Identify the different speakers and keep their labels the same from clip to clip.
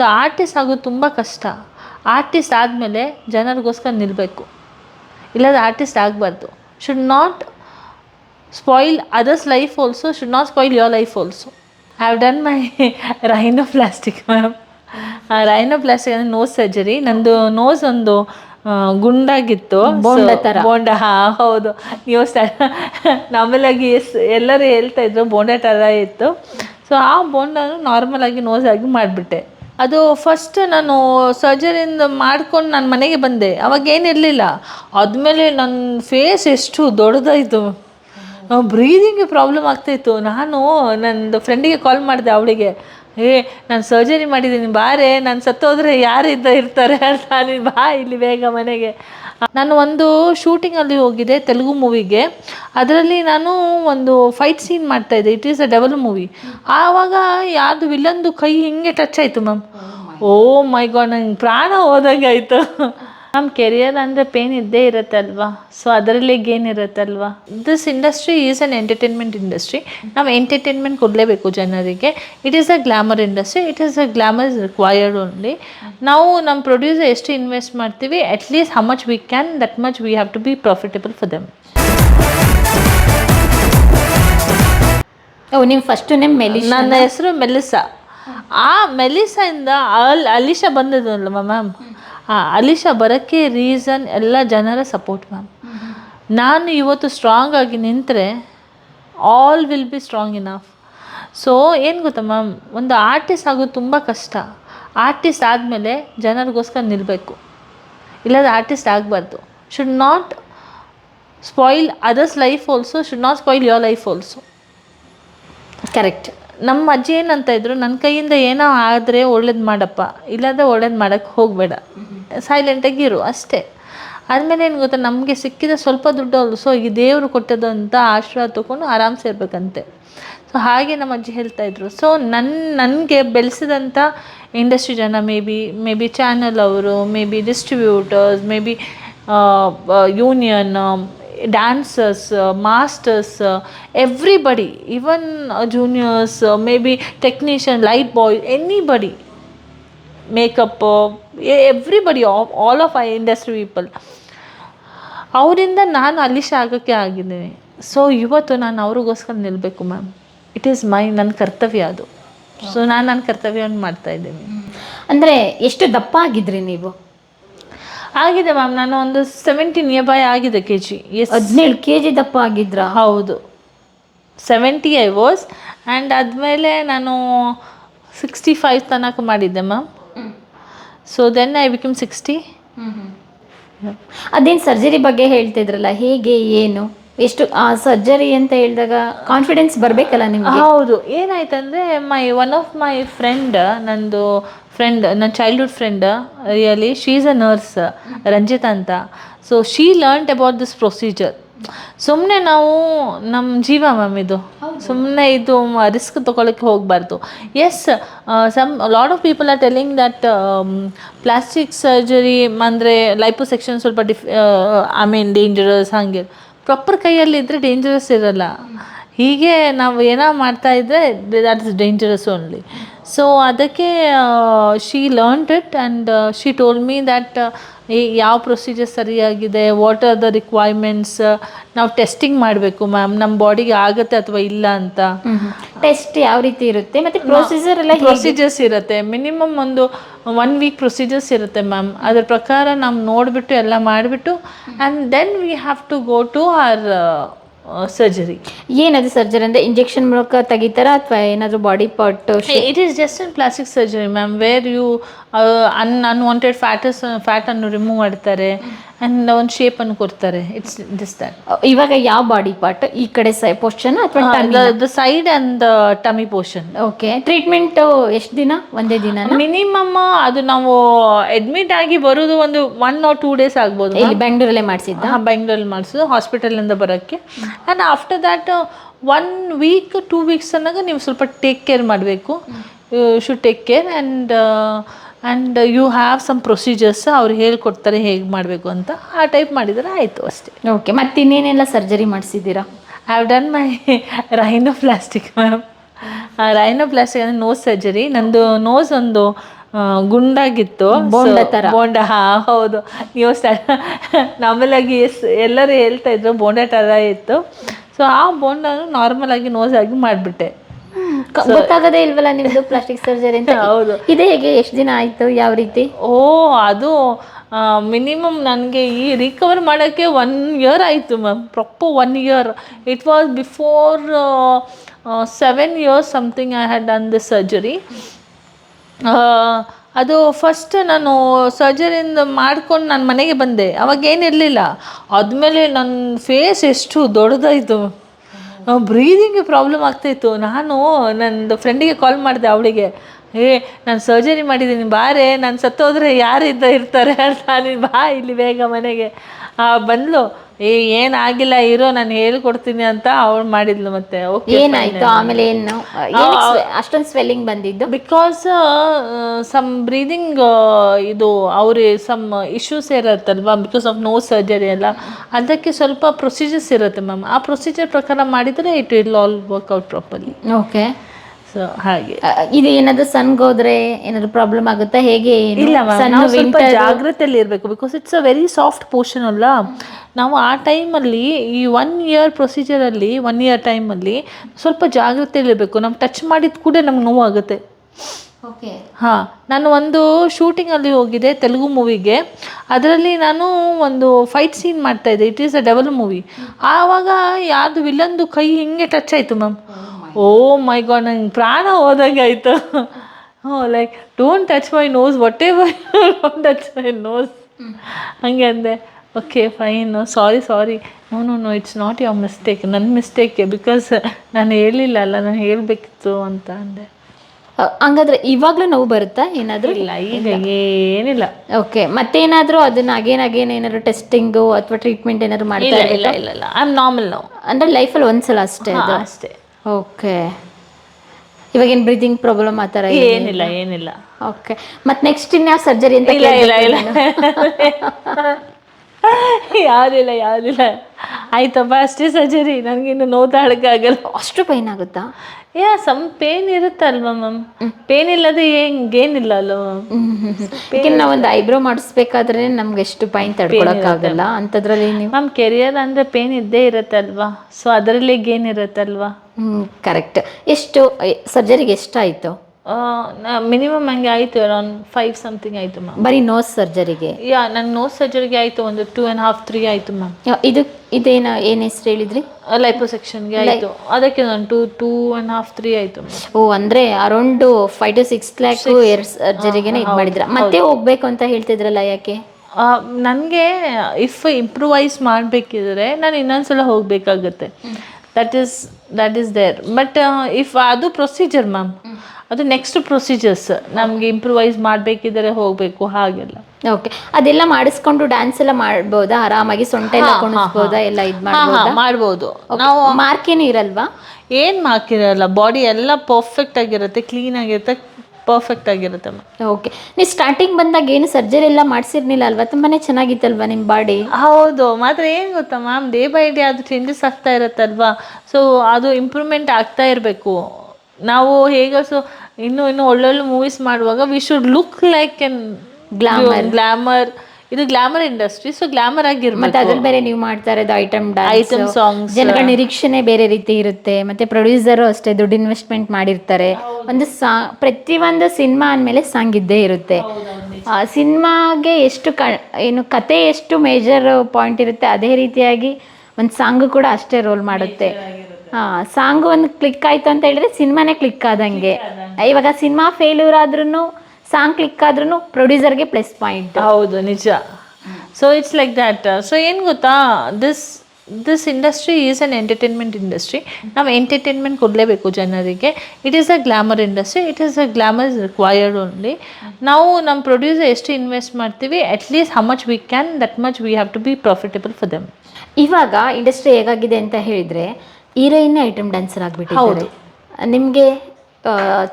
Speaker 1: ಒಂದು ಆರ್ಟಿಸ್ಟ್ ಆಗೋದು ತುಂಬ ಕಷ್ಟ. ಆರ್ಟಿಸ್ಟ್ ಆದಮೇಲೆ ಜನರಿಗೋಸ್ಕರ ನಿಲ್ಲಬೇಕು ಇಲ್ಲದ ಆರ್ಟಿಸ್ಟ್ ಆಗಬಾರ್ದು. Should not spoil others life also should not spoil your life also I have done my rhinoplastic ma'am rhinoplastic ಅಂದರೆ ನೋಸ್ ಸರ್ಜರಿ ನಂದು ನೋಸ್ ಒಂದು ಗುಂಡಾಗಿತ್ತು.
Speaker 2: ಬೋಂಡ ಥರ.
Speaker 1: ಬೋಂಡ ಹಾ ಹೌದು. ನೀವು ನಾರ್ಮಲಾಗಿ ಎಸ್ ಎಲ್ಲರೂ ಹೇಳ್ತಾ ಇದ್ರು ಬೋಂಡ ಥರ ಇತ್ತು. ಸೊ ಆ ಬೋಂಡನ್ನು ನಾರ್ಮಲ್ ಆಗಿ ನೋಸ್ ಆಗಿ ಮಾಡಿಬಿಟ್ಟೆ. ಅದು ಫಸ್ಟ್ ನಾನು ಸರ್ಜರಿಂದ ಮಾಡ್ಕೊಂಡು ನಾನು ಮನೆಗೆ ಬಂದೆ. ಅವಾಗ ಏನಿರಲಿಲ್ಲ ಆದಮೇಲೆ ನನ್ನ ಫೇಸ್ ಎಷ್ಟು ದೊಡ್ಡದಾಯಿತು. ಬ್ರೀದಿಂಗ್ ಪ್ರಾಬ್ಲಮ್ ಆಗ್ತಾಯಿತ್ತು ನಾನು ನನ್ನದು ಫ್ರೆಂಡಿಗೆ ಕಾಲ್ ಮಾಡಿದೆ ಅವಳಿಗೆ. ಏ ನಾನು ಸರ್ಜರಿ ಮಾಡಿದ್ದೀನಿ ಬಾರೆ ನಾನು ಸತ್ತೋದ್ರೆ ಯಾರು ಇದ್ದ ಇರ್ತಾರೆ ಅಂತ ನೀನು ಬಾ ಇಲ್ಲಿ ಬೇಗ ಮನೆಗೆ. ನಾನು ಒಂದು ಶೂಟಿಂಗಲ್ಲಿ ಹೋಗಿದ್ದೆ ತೆಲುಗು ಮೂವಿಗೆ ಅದರಲ್ಲಿ ನಾನು ಒಂದು ಫೈಟ್ ಸೀನ್ ಮಾಡ್ತಾಯಿದ್ದೆ it is a double movie ಆವಾಗ ಯಾರ್ದು ವಿಲನ್ದು ಕೈ ಹಿಂಗೆ ಟಚ್ ಆಯಿತು ಮ್ಯಾಮ್ ಓ ಮೈ ಗಾಡ್ ನಂಗೆ ಪ್ರಾಣ ಹೋದಂಗೆ ಆಯಿತು. ಮ್ಯಾಮ್ ಕೆರಿಯರ್ ಅಂದರೆ ಪೇನ್ ಇದ್ದೇ ಇರುತ್ತಲ್ವಾ? ಸೊ ಅದರಲ್ಲಿ ಗೇನ್ ಇರುತ್ತಲ್ವಾ? This industry is an entertainment industry ನಾವು ಎಂಟರ್ಟೈನ್ಮೆಂಟ್ ಕೊಡಲೇಬೇಕು ಜನರಿಗೆ. It is a glamour industry it is a glamour is required only ನಾವು ನಮ್ಮ ಪ್ರೊಡ್ಯೂಸರ್ ಎಷ್ಟು ಇನ್ವೆಸ್ಟ್ ಮಾಡ್ತೀವಿ? At least how much we can that much we have to be profitable for them
Speaker 2: oh ನಿಮ್ಮ first name ಮೆಲಿ
Speaker 1: ನನ್ನ ಹೆಸರು Melissa. ಆ ಮೆಲಿಸಾಯಿಂದ ಅಲ್ ಅಲಿಶಾ ಬಂದಿದ್ದಲ್ಲ ಮ್ಯಾಮ್ ಆ ಅಲಿಶಾ, ಬರೋಕ್ಕೆ ರೀಸನ್ ಎಲ್ಲ ಜನರ ಸಪೋರ್ಟ್ ಮ್ಯಾಮ್ ನಾನು ಇವತ್ತು ಸ್ಟ್ರಾಂಗ್ ಆಗಿ ನಿಂತರೆ all will be strong enough so ಏನು ಗೊತ್ತಾ ಮ್ಯಾಮ್ ಒಂದು ಆರ್ಟಿಸ್ಟ್ ಆಗೋದು ತುಂಬ ಕಷ್ಟ. ಆರ್ಟಿಸ್ಟ್ ಆದಮೇಲೆ ಜನರಿಗೋಸ್ಕರ ನಿಲ್ಲಬೇಕು ಇಲ್ಲದ ಆರ್ಟಿಸ್ಟ್ ಆಗಬಾರ್ದು. Should not spoil others life also should not spoil your life also
Speaker 2: correct
Speaker 1: ನಮ್ಮ ಅಜ್ಜಿ ಏನಂತ ಇದ್ರು ನನ್ನ ಕೈಯಿಂದ ಏನೋ ಆದರೆ ಒಳ್ಳೇದು ಮಾಡಪ್ಪ, ಇಲ್ಲಾಂದ್ರೆ ಒಳ್ಳೇದು ಮಾಡೋಕ್ಕೆ ಹೋಗಬೇಡ. ಸೈಲೆಂಟಾಗಿ ಇರು ಅಷ್ಟೇ. ಆದಮೇಲೆ ಏನು ಗೊತ್ತಾ, ನಮಗೆ ಸಿಕ್ಕಿದ ಸ್ವಲ್ಪ ದುಡ್ಡು ಅಲ್ಲ, ಸೊ ಈ ದೇವರು ಕೊಟ್ಟದ್ದು ಅಂತ ಆಶೀರ್ವಾದ ತೊಗೊಂಡು ಆರಾಮ್ಸೆ ಸೇರ್ಬೇಕಂತೆ ಸೊ ಹಾಗೆ ನಮ್ಮ ಅಜ್ಜಿ ಹೇಳ್ತಾ ಇದ್ರು. ಸೊ ನನ್ನ ನನಗೆ ಬೆಳೆಸಿದಂಥ ಇಂಡಸ್ಟ್ರಿ ಜನ maybe maybe channel ಅವರು maybe distributors maybe union dancers masters everybody even juniors maybe technician light boy anybody makeup everybody all of I industry people ಅವರಿಂದ ನಾನು ಅಲ್ಲಿ ಆಗೋಕ್ಕೆ ಆಗಿದ್ದೀನಿ. ಸೊ ಇವತ್ತು ನಾನು ಅವ್ರಿಗೋಸ್ಕರ ನಿಲ್ಲಬೇಕು ಮ್ಯಾಮ್ ಇಟ್ ಈಸ್ ಮೈ ನನ್ನ ಕರ್ತವ್ಯ ಅದು. ಸೊ ನಾನು ನನ್ನ ಕರ್ತವ್ಯವನ್ನು ಮಾಡ್ತಾ ಇದ್ದೀನಿ.
Speaker 2: ಅಂದ್ರೆ, ಎಷ್ಟು ದಪ್ಪ ಆಗಿದ್ರಿ ನೀವು?
Speaker 1: ಆಗಿದೆ ಮ್ಯಾಮ್ ನಾನು ಒಂದು ಸೆವೆಂಟಿ ನಿಯರ್ ಬೈ ಆಗಿದೆ ಕೆ ಜಿ ಎಸ್
Speaker 2: ಹದಿನೇಳು ಕೆ ಜಿ ದಪ್ಪ ಆಗಿದ್ರ?
Speaker 1: ಹೌದು. ಸೆವೆಂಟಿ ಐ ವಾಸ್ ಆ್ಯಂಡ್ ಆದಮೇಲೆ ನಾನು ಸಿಕ್ಸ್ಟಿ ಫೈವ್ ತನಕ ಮಾಡಿದ್ದೆ ma'am. So then I become sixty
Speaker 2: ಅದೇನು ಸರ್ಜರಿ ಬಗ್ಗೆ ಹೇಳ್ತಿದ್ರಲ್ಲ ಹೇಗೆ ಏನು? ಎಷ್ಟು ಆ ಸರ್ಜರಿ ಅಂತ ಹೇಳಿದಾಗ ಕಾನ್ಫಿಡೆನ್ಸ್ ಬರಬೇಕಲ್ಲ ನಿಮ್ಗೆ?
Speaker 1: ಹೌದು. ಏನಾಯ್ತಂದರೆ my one of my friend ನಂದು ಫ್ರೆಂಡ್ ನನ್ನ childhood friend really she is a nurse Ranjith ಅಂತ. So she learnt about this procedure ಸುಮ್ಮನೆ ನಾವು ನಮ್ಮ ಜೀವ ಮ್ಯಾಮ್ ಇದು. ಸುಮ್ಮನೆ ಇದು ರಿಸ್ಕ್ ತೊಗೊಳಕ್ಕೆ ಹೋಗಬಾರ್ದು. As some lot of people are telling that plastic surgery ಅಂದರೆ ಲೈಪೋ ಸೆಕ್ಷನ್ ಸ್ವಲ್ಪ ಡಿಫ್ ಐ ಮೀನ್ ಡೇಂಜರಸ್ ಹಾಗೆ. ಪ್ರಾಪರ್ ಕೈಯಲ್ಲಿ ಇದ್ದರೆ ಡೇಂಜರಸ್ ಇರಲ್ಲ. ಹೀಗೆ ನಾವು ಏನೋ ಮಾಡ್ತಾ ಇದ್ದರೆ that is dangerous only so ಅದಕ್ಕೆ she learned it and she told me that ಯಾವ ಪ್ರೊಸೀಜರ್ ಸರಿಯಾಗಿದೆ ವಾಟ್ ಆರ್ ದ ರಿಕ್ವೈರ್ಮೆಂಟ್ಸ್ ನಾವು ಟೆಸ್ಟಿಂಗ್ ಮಾಡಬೇಕು ಮ್ಯಾಮ್ ನಮ್ಮ ಬಾಡಿಗೆ ಆಗುತ್ತೆ ಅಥವಾ ಇಲ್ಲ ಅಂತ.
Speaker 2: ಟೆಸ್ಟ್ ಯಾವ ರೀತಿ ಇರುತ್ತೆ? ಮತ್ತೆ ಪ್ರೊಸೀಜರ್ ಎಲ್ಲ?
Speaker 1: ಪ್ರೊಸೀಜರ್ಸ್ ಇರುತ್ತೆ. ಮಿನಿಮಮ್ ಒಂದು ಒನ್ ವೀಕ್ ಪ್ರೊಸೀಜರ್ಸ್ ಇರುತ್ತೆ ಮ್ಯಾಮ್ ಅದ್ರ ಪ್ರಕಾರ ನಾವು ನೋಡಿಬಿಟ್ಟು ಎಲ್ಲ ಮಾಡಿಬಿಟ್ಟು and then we have to go to or surgery
Speaker 2: ಏನದು ಸರ್ಜರಿ ಅಂದ್ರೆ ಇಂಜೆಕ್ಷನ್ ಮೂಲಕ ತೆಗಿತಾರ ಅಥವಾ ಏನಾದರೂ body part
Speaker 1: it is just in plastic surgery ma'am where you un unwanted fats ಫ್ಯಾಟನ್ನು remove ಮಾಡ್ತಾರೆ. ಅಂಡ್ ಒಂದು ಶೇಪನ್ನು ಕೊಡ್ತಾರೆ. ಇಟ್ಸ್ ದಿಸ್ ದಟ್
Speaker 2: ಇವಾಗ ಯಾವ ಬಾಡಿ ಪಾರ್ಟ್ ಈ ಕಡೆ ಸೈ ಪೋರ್ಷನ್ ಅಥವಾ
Speaker 1: the side and the tummy portion
Speaker 2: okay treatment ಎಷ್ಟು ದಿನ? ಒಂದೇ ದಿನ
Speaker 1: ಮಿನಿಮಮ್ ಅದು ನಾವು ಅಡ್ಮಿಟ್ ಆಗಿ ಬರೋದು ಒಂದು ಒನ್ ಆರ್ ಟೂ ಡೇಸ್ ಆಗ್ಬೋದು
Speaker 2: ಇಲ್ಲಿ ಬೆಂಗಳೂರಲ್ಲೇ ಮಾಡಿಸಿದ್ದು?
Speaker 1: ಹಾಂ ಬೆಂಗಳೂರಲ್ಲಿ ಮಾಡಿಸೋದು ಹಾಸ್ಪಿಟಲಿಂದ ಬರೋಕ್ಕೆ. And after that one week two weeks ಅನ್ನೋಗ ನೀವು ಸ್ವಲ್ಪ ಟೇಕ್ ಕೇರ್ ಮಾಡಬೇಕು. Should take care and and you have some procedures ಅವ್ರು ಹೇಳ್ಕೊಡ್ತಾರೆ ಹೇಗೆ ಮಾಡಬೇಕು ಅಂತ ಆ ಟೈಪ್ ಮಾಡಿದರೆ ಆಯಿತು ಅಷ್ಟೇ.
Speaker 2: ಓಕೆ ಮತ್ತೆ ಇನ್ನೇನೆಲ್ಲ surgery ಮಾಡಿಸಿದ್ದೀರಾ?
Speaker 1: I have done my rhinoplastic ma'am rhinoplastic ಅಂದರೆ ನೋಸ್ ಸರ್ಜರಿ ನಂದು ನೋಸ್ ಒಂದು ಗುಂಡಾಗಿತ್ತು.
Speaker 2: ಬೋಂಡ ಥರ.
Speaker 1: ಬೋಂಡ ಹಾ ಹೌದು. ನೀವು ನಾರ್ಮಲ್ ಆಗಿ ಎಸ್ ಎಲ್ಲರೂ ಹೇಳ್ತಾ ಇದ್ರು ಬೋಂಡ ಥರ ಇತ್ತು. ಸೊ ಆ ಬೋಂಡನು ನಾರ್ಮಲ್ ಆಗಿ ನೋಸ್ ಆಗಿ ಮಾಡಿಬಿಟ್ಟೆ.
Speaker 2: ಗೊತ್ತಾಗದೇ ಇಲ್ವಲ್ಲ ನಿಮ್ದು ಪ್ಲಾಸ್ಟಿಕ್ ಸರ್ಜರಿ ಅಂತ?
Speaker 1: ಹೌದು.
Speaker 2: ಇದು ಹೇಗೆ ಎಷ್ಟು ದಿನ ಆಯ್ತು ಯಾವ ರೀತಿ?
Speaker 1: ಓ ಅದು ಮಿನಿಮಮ್ ನನಗೆ ಈ ರಿಕವರ್ ಮಾಡೋಕ್ಕೆ ಒನ್ ಇಯರ್ ಆಯಿತು ma'am proper one year it was before seven years something I had done the surgery ಅದು ಫಸ್ಟ್ ನಾನು ಸರ್ಜರಿಯಿಂದ ಮಾಡ್ಕೊಂಡು ನಾನು ಮನೆಗೆ ಬಂದೆ. ಅವಾಗ ಏನಿರಲಿಲ್ಲ ಆದಮೇಲೆ ನನ್ನ ಫೇಸ್ ಎಷ್ಟು ದೊಡ್ಡದಾಯಿತು. ಬ್ರೀದಿಂಗ್ ಪ್ರಾಬ್ಲಮ್ ಆಗ್ತಾಯಿತ್ತು ನಾನು ನನ್ನದು ಫ್ರೆಂಡಿಗೆ ಕಾಲ್ ಮಾಡಿದೆ ಅವಳಿಗೆ. ಏ ನಾನು ಸರ್ಜರಿ ಮಾಡಿದ್ದೀನಿ ಬಾರೆ ನಾನು ಸತ್ತೋದ್ರೆ ಯಾರಿದ್ದ ಇರ್ತಾರೆ ಅಂತ ನೀನು ಬಾ ಇಲ್ಲಿ ಬೇಗ ಮನೆಗೆ. ಆ, ಬಂದ್ಲು. ಏ ಏನಾಗಿಲ್ಲ ಇರೋ ನಾನು ಹೇಳ್ಕೊಡ್ತೀನಿ ಅಂತ ಅವಳು ಮಾಡಿದ್ಲು ಮತ್ತೆ. ಓಕೆ
Speaker 2: ಏನಾಯ್ತು ಆಮೇಲೆ ಏನು? ಅಷ್ಟೊಂದು ಸ್ವೆಲ್ಲಿಂಗ್ ಬಂದಿದ್ದು?
Speaker 1: ಬಿಕಾಸ್ ಸಮ್ ಬ್ರೀದಿಂಗ್ ಇದು ಅವ್ರ ಸಮ್ ಇಶ್ಯೂಸ್ ಇರತ್ತಲ್ವಾ ಬಿಕಾಸ್ ಆಫ್ ನೋ ಸರ್ಜರಿ ಎಲ್ಲ. ಅದಕ್ಕೆ ಸ್ವಲ್ಪ ಪ್ರೊಸೀಜರ್ಸ್ ಇರುತ್ತೆ ಮ್ಯಾಮ್ ಆ ಪ್ರೊಸೀಜರ್ ಪ್ರಕಾರ ಮಾಡಿದರೆ it will all work out properly
Speaker 2: okay
Speaker 1: so ಹಾಗೆ.
Speaker 2: ಇದು ಏನಾದ್ರು ಸನ್ಗೆ ಹೋದ್ರೆ ಏನಾದ್ರು ಪ್ರಾಬ್ಲಮ್ ಆಗುತ್ತಾ? ಹೇಗೆ?
Speaker 1: ಇಲ್ಲ ನಾವು ಸ್ವಲ್ಪ ಜಾಗ್ರತೆಯಲ್ಲಿ ಇರಬೇಕು because it's a very soft portion ಅಲ್ಲ. ನಾವು ಆ ಟೈಮಲ್ಲಿ ಈ ಒನ್ ಇಯರ್ ಪ್ರೊಸೀಜರಲ್ಲಿ ಒನ್ ಇಯರ್ ಟೈಮಲ್ಲಿ ಸ್ವಲ್ಪ ಜಾಗ್ರತೆಯಲ್ಲಿರಬೇಕು ನಾವು ಟಚ್ ಮಾಡಿದ ಕೂಡ ನಮ್ಗೆ ನೋವಾಗುತ್ತೆ.
Speaker 2: ಹಾ
Speaker 1: ಹಾಂ ನಾನು ಒಂದು ಶೂಟಿಂಗ್ ಅಲ್ಲಿ ಹೋಗಿದ್ದೆ ತೆಲುಗು ಮೂವಿಗೆ ಅದರಲ್ಲಿ ನಾನು ಒಂದು ಫೈಟ್ ಸೀನ್ ಮಾಡ್ತಾ ಇದ್ದೆ. It is a double movie ಆವಾಗ ಯಾವ್ದು ವಿಲನ್ದು ಕೈ ಹಿಂಗೆ ಟಚ್ ಆಯ್ತು ಮ್ಯಾಮ್ ಓ ಮೈ ಗಾಡ್ ನಂಗೆ ಪ್ರಾಣ ಹೋದಂಗೆ ಆಯಿತು. ಹ್ಞೂ like don't touch my nose what by don't touch my nose ಹಂಗೆ ಅಂದೆ okay fine sorry sorry no no no it's not your mistake ನನ್ನ ಮಿಸ್ಟೇಕೆ ಬಿಕಾಸ್ ನಾನು ಹೇಳಿಲ್ಲ ಅಲ್ಲ ನಾನು ಹೇಳಬೇಕಿತ್ತು ಅಂತ ಅಂದೆ.
Speaker 2: ಹಂಗಾದ್ರೆ ಇವಾಗಲೂ ನೋವು ಬರುತ್ತಾ? ಏನಾದರೂ?
Speaker 1: ಇಲ್ಲ ಈಗ ಏನಿಲ್ಲ.
Speaker 2: ಓಕೆ ಮತ್ತೇನಾದರೂ ಅದನ್ನ ಅಗೇನ್ ಅಗೇನ್ ಏನಾದ್ರು ಟೆಸ್ಟಿಂಗು ಅಥವಾ ಟ್ರೀಟ್ಮೆಂಟ್ ಏನಾದ್ರು ಮಾಡ್ತಾ
Speaker 1: ಇಲ್ಲ? ಇಲ್ಲ ಇಲ್ಲ ಐ ಆಮ್ ನಾರ್ಮಲ್ ನೋವು
Speaker 2: ಅಂದರೆ ಲೈಫಲ್ಲಿ ಒಂದ್ಸಲ ಅಷ್ಟೇ ಅದು?
Speaker 1: ಅಷ್ಟೇ.
Speaker 2: ಓಕೆ. ಇವಾಗೇನು ಬ್ರೀದಿಂಗ್ ಪ್ರಾಬ್ಲಮ್ ಆ ಥರ
Speaker 1: ಏನಿಲ್ಲ? ಏನಿಲ್ಲ
Speaker 2: ಓಕೆ. ಮತ್ತೆ ನೆಕ್ಸ್ಟ್ ಇನ್ಯಾವ ಸರ್ಜರಿ ಅಂತ
Speaker 1: ಇಲ್ಲ ಇಲ್ಲ ಇಲ್ಲ. ಯಾರಿಲ್ಲ ಯಾರಿಲ್ಲ. ಆಯ್ತಪ್ಪ ಅಷ್ಟೇ ಸರ್ಜರಿ ನನಗಿನ್ನು ಆಗಲ್ಲ
Speaker 2: ಅಷ್ಟು ಪೈನ್ ಆಗುತ್ತಾ?
Speaker 1: ಯಾ ಸಮ್ ಪೇನ್ ಇರುತ್ತಲ್ವಾ ಮ್ಯಾಮ್ ಪೇನ್ ಇಲ್ಲದೆ ಏನಿಲ್ಲ ಅಲ್ವಾ
Speaker 2: ನಾವು ಒಂದು ಐಬ್ರೋ ಮಾಡಿಸ್ಬೇಕಾದ್ರೆ ನಮ್ಗೆ ಎಷ್ಟು ಪೈನ್ ತಡ್ಕೊಳಕ್ಕಾಗಲ್ಲ ಅಂಥದ್ರಲ್ಲಿ ನೀವು?
Speaker 1: ಮ್ಯಾಮ್ ಕೆರಿಯರ್ ಅಂದರೆ ಪೇನ್ ಇದ್ದೇ ಇರುತ್ತಲ್ವಾ? ಸೊ ಅದರಲ್ಲಿ ಗೇನ್ ಇರುತ್ತಲ್ವಾ?
Speaker 2: ಕರೆಕ್ಟ್ ಎಷ್ಟು ಸರ್ಜರಿಗೆ ಎಷ್ಟಾಯಿತು?
Speaker 1: ಮಿನಿಮಮ್ ಹಂಗೆ ಆಯಿತು ಅರೌಂಡ್ ಫೈವ್ ಸಮಥಿಂಗ್ ಆಯಿತು ಮ್ಯಾಮ್
Speaker 2: ಬರೀ ನೋಸ್ ಸರ್ಜರಿಗೆ
Speaker 1: ಯಾ ನನ್ನ ನೋಸ್ ಸರ್ಜರಿಗೆ ಆಯಿತು ಒಂದು ಟೂ ಆ್ಯಂಡ್ ಹಾಫ್ ತ್ರೀ ಆಯಿತು ಮ್ಯಾಮ್
Speaker 2: ಇದು ಇದೇನ ಏನು ಹೆಸ್ರು ಹೇಳಿದ್ರಿ?
Speaker 1: ಲೈಪೋಸೆಕ್ಷನ್ಗೆ ಆಯಿತು. ಅದಕ್ಕೆ ಒಂದು two two and half three ಆಯಿತು
Speaker 2: ಓ ಅಂದ್ರೆ around five to six lakh air ಸರ್ಜರಿಗೆನೆ ಇದು ಮಾಡಿದ್ರ? ಮತ್ತೆ ಹೋಗ್ಬೇಕು ಅಂತ ಹೇಳ್ತಿದ್ರಲ್ಲ ಯಾಕೆ?
Speaker 1: ನನಗೆ ಇಫ್ ಇಂಪ್ರೂವೈಸ್ ಮಾಡಬೇಕಿದ್ರೆ ನಾನು ಇನ್ನೊಂದ್ಸಲ ಹೋಗಬೇಕಾಗುತ್ತೆ. That is that is there but if ಅದು ಪ್ರೊಸೀಜರ್ ಮ್ಯಾಮ್ ಅದು ನೆಕ್ಸ್ಟ್ ಪ್ರೊಸೀಜರ್ಸ್ ನಮಗೆ ಇಂಪ್ರೂವೈಸ್ ಮಾಡಬೇಕಿದ್ರೆ ಹೋಗಬೇಕು ಹಾಗೆಲ್ಲ.
Speaker 2: ಓಕೆ ಅದೆಲ್ಲ ಮಾಡಿಸ್ಕೊಂಡು ಡ್ಯಾನ್ಸ್ ಎಲ್ಲ ಮಾಡ್ಬೋದಾ? ಆರಾಮಾಗಿ ಸೊಂಟ ಎಲ್ಲ ಕುಣಿಸ್ಬೋದಾ? ಎಲ್ಲ ಇದು ಮಾಡ್ಬೋದಾ?
Speaker 1: ಮಾಡ್ಬೋದು. ನಾವು
Speaker 2: ಮಾರ್ಕ್ ಏನು ಇರಲ್ವಾ?
Speaker 1: ಏನು ಇರಲ್ಲ. ಬಾಡಿ ಎಲ್ಲ ಪರ್ಫೆಕ್ಟ್ ಆಗಿರುತ್ತೆ ಕ್ಲೀನ್ ಆಗಿರುತ್ತೆ ಪರ್ಫೆಕ್ಟ್ ಆಗಿರುತ್ತೆ
Speaker 2: ಓಕೆ ನೀ ಸ್ಟಾರ್ಟಿಂಗ್ ಬಂದಾಗ ಏನು ಸರ್ಜರಿ ಎಲ್ಲ ಮಾಡಿಸಿರ್ಲಿಲ್ಲ ಅಲ್ವಾ? ತುಂಬಾನೇ ಚೆನ್ನಾಗಿತ್ತಲ್ವಾ ನಿಮ್ಮ ಬಾಡಿ
Speaker 1: ಹೌದು. ಮಾತ್ರ ಏನು ಗೊತ್ತಾ ಮ್ಯಾಮ್ ಡೇ ಬೈ ಡೇ ಅದು ಚೇಂಜಸ್ ಆಗ್ತಾ ಇರತ್ತಲ್ವಾ? ಸೊ ಅದು ಇಂಪ್ರೂವ್ಮೆಂಟ್ ಆಗ್ತಾ ಇರಬೇಕು. ನಾವು ಹೇಗೆ ಸೊ ಇನ್ನೂ ಇನ್ನೂ ಒಳ್ಳೊಳ್ಳೆ ಮೂವೀಸ್ ಮಾಡುವಾಗ we should look like an glamour glamour ಇದು ಗ್ಲಾಮರ್ ಇಂಡಸ್ಟ್ರಿ ಸೊ ಗ್ಲಾಮರ್
Speaker 2: ಮತ್ತೆ
Speaker 1: ಆಗಿರ್ಬೇಕು
Speaker 2: ಅದ್ರಲ್ಲಿ ಬೇರೆ ನೀವು ಮಾಡ್ತಾ ಇರೋದು ಐಟಮ್
Speaker 1: ಐಟಮ್ ಸಾಂಗ್ಸ್
Speaker 2: ಜನಗಳ ನಿರೀಕ್ಷಣೆ ಬೇರೆ ರೀತಿ ಇರುತ್ತೆ. ಮತ್ತೆ ಪ್ರೊಡ್ಯೂಸರು ಅಷ್ಟೇ ದುಡ್ಡು ಇನ್ವೆಸ್ಟ್ಮೆಂಟ್ ಮಾಡಿರ್ತಾರೆ. ಒಂದು ಸಾ ಪ್ರತಿಯೊಂದು ಸಿನಿಮಾ ಅಂದಮೇಲೆ ಸಾಂಗ್ ಇದ್ದೇ ಇರುತ್ತೆ. ಆ ಸಿನಿಮಾಗೆ ಎಷ್ಟು ಕ ಏನು ಕತೆ ಎಷ್ಟು ಮೇಜರ್ ಪಾಯಿಂಟ್ ಇರುತ್ತೆ ಅದೇ ರೀತಿಯಾಗಿ ಒಂದು ಸಾಂಗ್ ಕೂಡ ಅಷ್ಟೇ ರೋಲ್ ಮಾಡುತ್ತೆ. ಹಾಂ ಸಾಂಗ್ ಒಂದು ಕ್ಲಿಕ್ ಆಯ್ತು ಅಂತ ಹೇಳಿದ್ರೆ ಸಿನಿಮಾನೇ ಕ್ಲಿಕ್ ಆದಂಗೆ. ಇವಾಗ ಸಿನಿಮಾ ಫೇಲ್ಯೂರ್ ಆದ್ರೂ ಸಾಂಗ್ ಕ್ಲಿಕ್ ಆದ್ರೂ ಪ್ರೊಡ್ಯೂಸರ್ಗೆ ಪ್ಲಸ್ ಪಾಯಿಂಟ್
Speaker 1: ಹೌದು ನಿಜ. So it's like that so ಏನು ಗೊತ್ತಾ? This this industry is an entertainment industry ನಾವು ಎಂಟರ್ಟೈನ್ಮೆಂಟ್ ಕೊಡಲೇಬೇಕು ಜನರಿಗೆ. It is a glamour industry it is a glamour required only ನಾವು ನಮ್ಮ ಪ್ರೊಡ್ಯೂಸರ್ ಎಷ್ಟು ಇನ್ವೆಸ್ಟ್ ಮಾಡ್ತೀವಿ? At least how much we can that much we have to be profitable for them
Speaker 2: ಇವಾಗ industry ಹೇಗಾಗಿದೆ ಅಂತ ಹೇಳಿದ್ರೆ ಹೀರೋಯಿನ್ ಐಟಮ್ ಡ್ಯಾನ್ಸರ್ ಆಗಿಬಿಟ್ಟಿದ್ದಾರೆ. ನಿಮಗೆ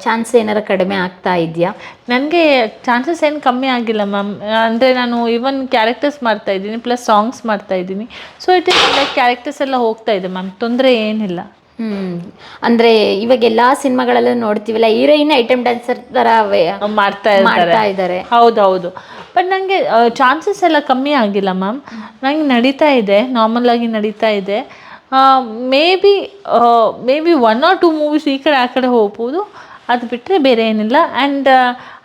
Speaker 2: chance ಏನಾರ ಕಡಿಮೆ ಆಗ್ತಾ ಇದೆಯಾ?
Speaker 1: ನನಗೆ ಚಾನ್ಸಸ್ ಏನು ಕಮ್ಮಿ ಆಗಿಲ್ಲ ಮ್ಯಾಮ್ ಅಂದರೆ ನಾನು ಇವನ್ ಕ್ಯಾರೆಕ್ಟರ್ಸ್ ಮಾಡ್ತಾ ಇದ್ದೀನಿ ಪ್ಲಸ್ ಸಾಂಗ್ಸ್ ಮಾಡ್ತಾ ಇದ್ದೀನಿ. So it is like characters ಎಲ್ಲ ಹೋಗ್ತಾ ಇದೆ ಮ್ಯಾಮ್ ತೊಂದರೆ ಏನಿಲ್ಲ.
Speaker 2: ಹ್ಮ್. ಅಂದ್ರೆ ಇವಾಗ ಎಲ್ಲಾ ಸಿನಿಮಾಗಳಲ್ಲೂ ನೋಡ್ತೀವಲ್ಲ ಹೀರೋಯಿನ್ ಐಟಮ್ ಡ್ಯಾನ್ಸರ್ ತರ ವೇ-
Speaker 1: ಮಾಡ್ತಾ
Speaker 2: ಇದ್ದಾರೆ. ಇದ್ದಾರೆ.
Speaker 1: ಹೌದೌದು ಬಟ್ ನನಗೆ ಚಾನ್ಸಸ್ ಎಲ್ಲ ಕಮ್ಮಿ ಆಗಿಲ್ಲ ಮ್ಯಾಮ್ ನಂಗೆ ನಡೀತಾ ಇದೆ ನಾರ್ಮಲ್ ಆಗಿ ನಡೀತಾ ಇದೆ. Maybe maybe one or two movies ಈ ಕಡೆ ಆ ಕಡೆ ಹೋಗ್ಬೋದು. ಅದು ಬಿಟ್ಟರೆ ಬೇರೆ ಏನಿಲ್ಲ. And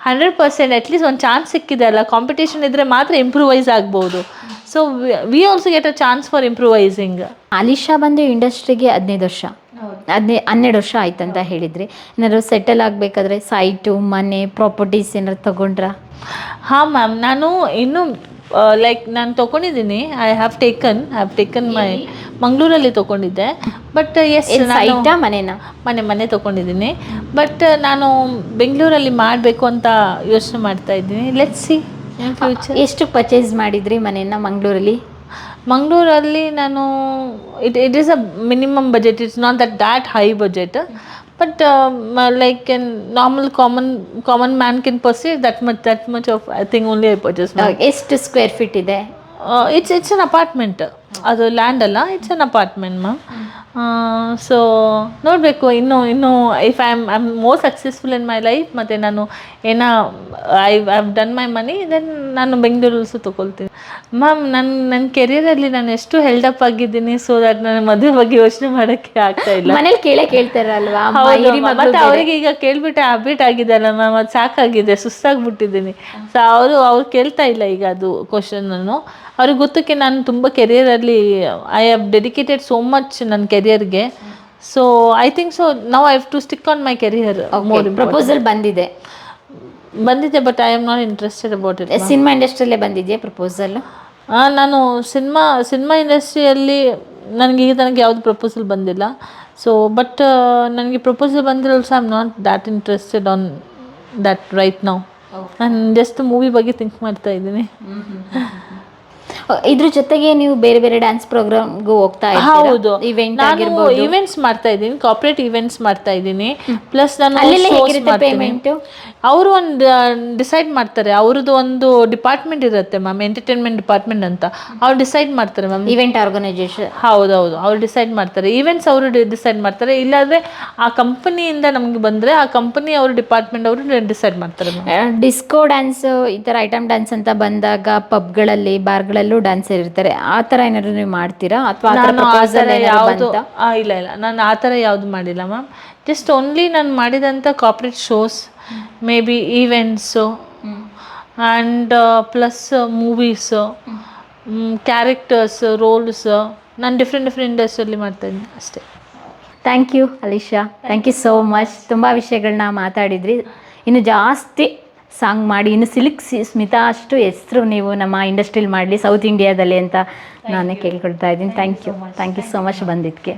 Speaker 1: hundred percent at least ಒಂದು ಚಾನ್ಸ್ ಸಿಕ್ಕಿದೆ ಅಲ್ಲ. ಕಾಂಪಿಟೇಷನ್ ಇದ್ದರೆ ಮಾತ್ರ ಇಂಪ್ರೂವೈಸ್ ಆಗ್ಬೋದು. So we also get a chance for improvising
Speaker 2: Alisha ಬಂದು ಇಂಡಸ್ಟ್ರಿಗೆ ಹದಿನೈದು ವರ್ಷ. ಹದಿನೈ ಹನ್ನೆರಡು ವರ್ಷ ಆಯ್ತಂತ ಹೇಳಿದ್ರಿ. ಏನಾದ್ರು ಸೆಟಲ್ ಆಗಬೇಕಾದ್ರೆ ಸೈಟು ಮನೆ ಪ್ರಾಪರ್ಟೀಸ್ ಏನಾದ್ರು ತಗೊಂಡ್ರಾ?
Speaker 1: ಹಾಂ ಮ್ಯಾಮ್ ನಾನು ಇನ್ನೂ ಲೈಕ್ ನಾನು ತಗೊಂಡಿದ್ದೀನಿ I have taken I have taken my ಮಂಗಳೂರಲ್ಲಿ ತೊಗೊಂಡಿದ್ದೆ ಬಟ್ ಎಸ್
Speaker 2: ಸೈಟಾ ಮನೆನಾ?
Speaker 1: ಮನೆ ಮನೆ ತೊಗೊಂಡಿದ್ದೀನಿ ಬಟ್ ನಾನು ಬೆಂಗಳೂರಲ್ಲಿ ಮಾಡಬೇಕು ಅಂತ ಯೋಚನೆ ಮಾಡ್ತಾ ಇದ್ದೀನಿ. ಲೆಟ್ ಸಿ ಫ್ಯೂಚರ್
Speaker 2: ಎಷ್ಟು ಪರ್ಚೇಸ್ ಮಾಡಿದ್ರಿ ಮನೆಯನ್ನು ಮಂಗಳೂರಲ್ಲಿ?
Speaker 1: ಮಂಗಳೂರಲ್ಲಿ ನಾನು it it is a minimum budget it's not that that high budget but like an normal common common man can perceive that much that much of I think only I purchase
Speaker 2: ಎಷ್ಟು square feet ಇದೆ?
Speaker 1: It's it's an apartment ಅದು land ಅಲ್ಲ it's an apartment ma'am so ನೋಡಬೇಕು ಇನ್ನು ಇನ್ನು if I am I am more successful in my life ಮತ್ತು ನಾನು ಏನೋ I have done my money then ನಾನು ಸು ತೊಗೊಳ್ತೀನಿ. ಮ್ಯಾಮ್ ನನ್ನ ನನ್ನ ಕೆರಿಯರಲ್ಲಿ ನಾನು ಎಷ್ಟು ಹೆಲ್ಡಪ್ ಆಗಿದ್ದೀನಿ ಸೊ ದಟ್ ನನ್ನ ಮದುವೆ ಬಗ್ಗೆ ಯೋಚನೆ ಮಾಡೋಕ್ಕೆ ಆಗ್ತಾ ಇಲ್ಲ.
Speaker 2: ಮನೇಲಿ ಕೇಳೇ ಕೇಳ್ತಾರಲ್ವಾ?
Speaker 1: ಮತ್ತು. ಅವರಿಗೆ ಈಗ ಕೇಳ್ಬಿಟ್ಟೆ ಹ್ಯಾಬಿಟ್ ಆಗಿದೆ ಅಲ್ಲ ಮ್ಯಾಮ್ ಅದು ಸಾಕಾಗಿದೆ ಸುಸ್ತಾಗಿಬಿಟ್ಟಿದ್ದೀನಿ. ಸೊ ಅವರು ಅವ್ರು ಕೇಳ್ತಾ ಇಲ್ಲ ಈಗ ಅದು ಕ್ವಶನನ್ನು ಅವ್ರಿಗೆ ಗೊತ್ತಕ್ಕೆ ನಾನು ತುಂಬ ಕೆರಿಯರಲ್ಲಿ I have dedicated so much ನನ್ನ ಕೆರಿಯರ್ಗೆ ಸೊ ಐ ಥಿಂಕ್ ಸೊ ನಾವು I have to stick on my career
Speaker 2: proposal ಬಂದಿದೆ.
Speaker 1: ಬಂದಿದೆ but I am not interested about it
Speaker 2: cinema ಇಂಡಸ್ಟ್ರಿಯಲ್ಲೇ ಬಂದಿದೆಯಾ ಪ್ರಪೋಸಲ್
Speaker 1: ನಾನು ಸಿನಿಮಾ ಸಿನಿಮಾ ಇಂಡಸ್ಟ್ರಿಯಲ್ಲಿ ನನಗೆ ಈಗ ತನಕ ಯಾವುದು ಪ್ರಪೋಸಲ್ ಬಂದಿಲ್ಲ. ಸೊ ಬಟ್ ನನಗೆ ಪ್ರಪೋಸಲ್ ಬಂದಿರೋ so I am not that interested on that right ನಾವು ನಾನು ಜಸ್ಟ್ ಮೂವಿ ಬಗ್ಗೆ ಥಿಂಕ್ ಮಾಡ್ತಾ ಇದ್ದೀನಿ.
Speaker 2: ಇದ್ರ ಜೊತೆಗೆ ನೀವು ಬೇರೆ ಬೇರೆ ಡ್ಯಾನ್ಸ್ ಪ್ರೋಗ್ರಾಮ್ಗೂ ಹೋಗ್ತಾ
Speaker 1: ಹೌದು.
Speaker 2: ಇವೆಂಟ್
Speaker 1: ನಾನು ಇವೆಂಟ್ಸ್ ಮಾಡ್ತಾ ಇದ್ದೀನಿ ಕಾರ್ಪೊರೇಟ್ ಇವೆಂಟ್ಸ್ ಮಾಡ್ತಾ ಇದ್ದೀನಿ. ಪ್ಲಸ್ ನಾನು
Speaker 2: ಪೇಮೆಂಟ್
Speaker 1: ಅವರು ಒಂದು ಡಿಸೈಡ್ ಮಾಡ್ತಾರೆ. ಅವ್ರದ್ದು ಒಂದು ಡಿಪಾರ್ಟ್ಮೆಂಟ್ ಇರುತ್ತೆ ಮ್ಯಾಮ್ ಎಂಟರ್ಟೈನ್ಮೆಂಟ್ ಡಿಪಾರ್ಟ್ಮೆಂಟ್ ಅಂತ. ಅವ್ರು ಡಿಸೈಡ್ ಮಾಡ್ತಾರೆ ಮ್ಯಾಮ್
Speaker 2: ಇವೆಂಟ್ ಆರ್ಗನೈಸೇಷನ್
Speaker 1: ಹೌದೌದು ಅವ್ರು ಡಿಸೈಡ್ ಮಾಡ್ತಾರೆ. ಈವೆಂಟ್ಸ್ ಅವರು ಡಿಸೈಡ್ ಮಾಡ್ತಾರೆ. ಇಲ್ಲಾಂದರೆ ಆ ಕಂಪನಿಯಿಂದ ನಮಗೆ ಬಂದರೆ ಆ ಕಂಪನಿ ಅವ್ರ ಡಿಪಾರ್ಟ್ಮೆಂಟ್ ಅವರು ಡಿಸೈಡ್ ಮಾಡ್ತಾರೆ ಮ್ಯಾಮ್
Speaker 2: ಡಿಸ್ಕೋ ಡ್ಯಾನ್ಸ್ ಈ ಥರ ಐಟಮ್ ಡ್ಯಾನ್ಸ್ ಅಂತ ಬಂದಾಗ ಪಬ್ಗಳಲ್ಲಿ ಬಾರ್ಗಳಲ್ಲೂ ಡ್ಯಾನ್ಸ್ ಇರ್ತಾರೆ. ಆ ಥರ ಏನಾದ್ರು ನೀವು ಮಾಡ್ತೀರಾ? ಅಥವಾ
Speaker 1: ನಾನು ಆ ಥರ ಯಾವುದು? ಇಲ್ಲ ಇಲ್ಲ. ನಾನು ಆ ಥರ ಯಾವುದು ಮಾಡಿಲ್ಲ ಮ್ಯಾಮ್ ಜಸ್ಟ್ ಓನ್ಲಿ ನಾನು ಮಾಡಿದಂಥ corporate shows maybe events and plus movies characters roles ನಾನು ಡಿಫ್ರೆಂಟ್ ಡಿಫ್ರೆಂಟ್ ಇಂಡಸ್ಟ್ರಿಯಲ್ಲಿ ಮಾಡ್ತಾ ಇದ್ದೀನಿ ಅಷ್ಟೇ.
Speaker 2: Thank you Alisha thank you so much ತುಂಬ ವಿಷಯಗಳನ್ನ ಮಾತಾಡಿದ್ರಿ. ಇನ್ನು ಜಾಸ್ತಿ ಸಾಂಗ್ ಮಾಡಿ ಇನ್ನು ಸಿಲ್ಕ್ ಸಿ ಸ್ಮಿತಾ ಅಷ್ಟು ಹೆಸರು ನೀವು ನಮ್ಮ ಇಂಡಸ್ಟ್ರಿಲಿ ಮಾಡಲಿ ಸೌತ್ ಇಂಡಿಯಾದಲ್ಲಿ ಅಂತ ನಾನೇ ಕೇಳ್ಕೊಳ್ತಾ ಇದ್ದೀನಿ. Thank you thank you so much ಬಂದಿದ್ದಕ್ಕೆ.